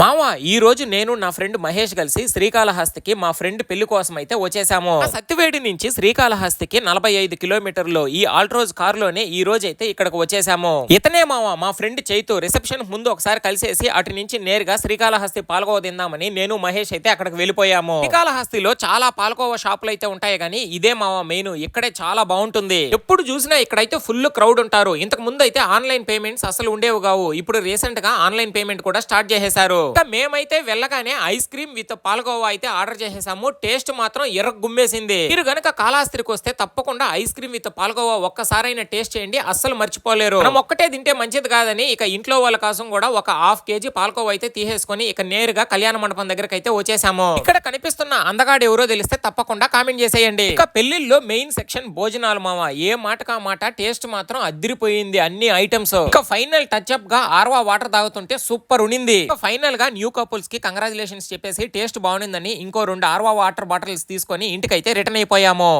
మామ ఈ రోజు నేను నా ఫ్రెండ్ మహేష్ కలిసి శ్రీకాళహస్తికి మా ఫ్రెండ్ పెళ్ళి కోసం అయితే వచ్చేసాము సత్తివేడి నుంచి శ్రీకాళహస్తికి నలభై ఐదు కిలోమీటర్లు ఈ ఆల్ట్రోజ్ కారులోనే ఈ రోజు అయితే ఇక్కడికి వచ్చేసాము. ఇతనే మామ మా ఫ్రెండ్ చైతు రిసెప్షన్ ముందు ఒకసారి కలిసేసి అటు నుంచి నేరుగా శ్రీకాళహస్తి పాలకోవ తిందామని నేను మహేష్ అయితే అక్కడికి వెళ్ళిపోయాము. శ్రీకాళహస్తిలో చాలా పాలకోవ షాపులు అయితే ఉంటాయి కానీ ఇదే మామ మెయిన్. ఇక్కడే చాలా బాగుంటుంది. ఎప్పుడు చూసినా ఇక్కడైతే ఫుల్ క్రౌడ్ ఉంటారు. ఇంతకు ముందు అయితే ఆన్లైన్ పేమెంట్స్ అసలు ఉండేవి కావు. ఇప్పుడు రీసెంట్గా ఆన్లైన్ పేమెంట్ కూడా స్టార్ట్ చేసేశారు. ఇంకా మేమైతే వెళ్ళగానే ఐస్ క్రీమ్ విత్ పాలకోవా అయితే ఆర్డర్ చేసేసాము. టేస్ట్ మాత్రం ఎర్ర గుమ్మేసింది మీరు గనక కాళాస్త్రికి వస్తే తప్పకుండా ఐస్ క్రీమ్ విత్ పాలకోవా ఒక్కసారైనా టేస్ట్ చేయండి. అస్సలు మర్చిపోలేరు. మనం ఒక్కటే తింటే మంచిది కాదని ఇక ఇంట్లో వాళ్ళ కోసం కూడా ఒక హాఫ్ కేజీ పాలకోవా అయితే తీసేసుకొని ఇక నేరుగా కళ్యాణ మండపం దగ్గరకు అయితే వచ్చేసాము. ఇక్కడ కనిపిస్తున్న అందగాడు ఎవరో తెలిస్తే తప్పకుండా కామెంట్ చేసేయండి. ఇక పెళ్ళిల్లో మెయిన్ సెక్షన్ భోజనాలు మామ ఏ మాటకా మాట టేస్ట్ మాత్రం అదిరిపోయింది అన్ని ఐటమ్స్. ఇక ఫైనల్ టచ్ అప్గా ఆర్వా వాటర్ తాగుతుంటే సూపర్ ఉనింది. ఫైనల్గా న్యూ కపుల్స్ కపుల్స్కి కంగ్రాచులేషన్స్ చెప్పేసి టేస్ట్ బాగుందని ఇంకో రెండు ఆర్వా వాటర్ బాటిల్స్ తీసుకొని ఇంటికైతే రిటర్న్ అయిపోయాము.